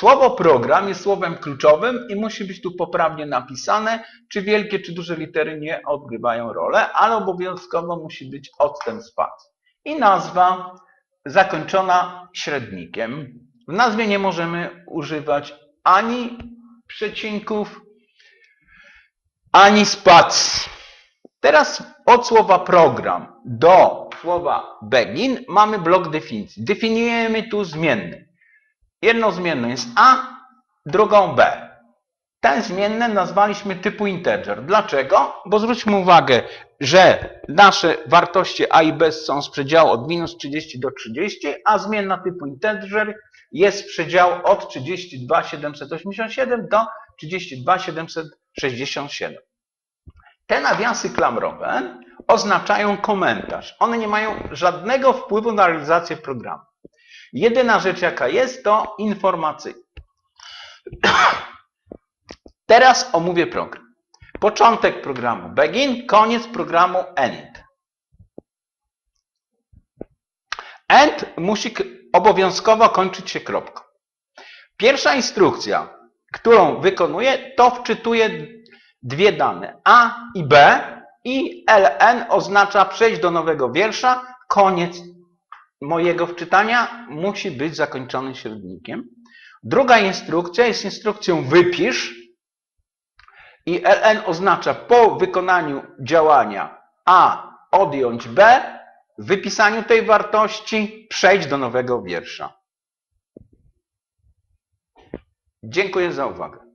Słowo program jest słowem kluczowym i musi być tu poprawnie napisane, czy wielkie, czy duże litery nie odgrywają rolę, ale obowiązkowo musi być odstęp spacji. I nazwa zakończona średnikiem. W nazwie nie możemy używać ani przecinków, ani spacji. Teraz od słowa program do słowa begin mamy blok definicji. Definiujemy tu zmienny. Jedną zmienną jest A, drugą B. Te zmienne nazwaliśmy typu integer. Dlaczego? Bo zwróćmy uwagę, że nasze wartości A i B są z przedziału od minus 30 do 30, a zmienna typu integer jest z przedziału od 32 787 do 32 767. Te nawiasy klamrowe oznaczają komentarz. One nie mają żadnego wpływu na realizację programu. Jedyna rzecz, jaka jest, to informacyjna. Teraz omówię program. Początek programu begin, koniec programu end. End musi obowiązkowo kończyć się kropką. Pierwsza instrukcja, którą wykonuję, to wczytuję dwie dane A i B i LN oznacza przejść do nowego wiersza. Koniec mojego wczytania musi być zakończony średnikiem. Druga instrukcja jest instrukcją wypisz i LN oznacza po wykonaniu działania A odjąć B, wypisaniu tej wartości przejść do nowego wiersza. Dziękuję za uwagę.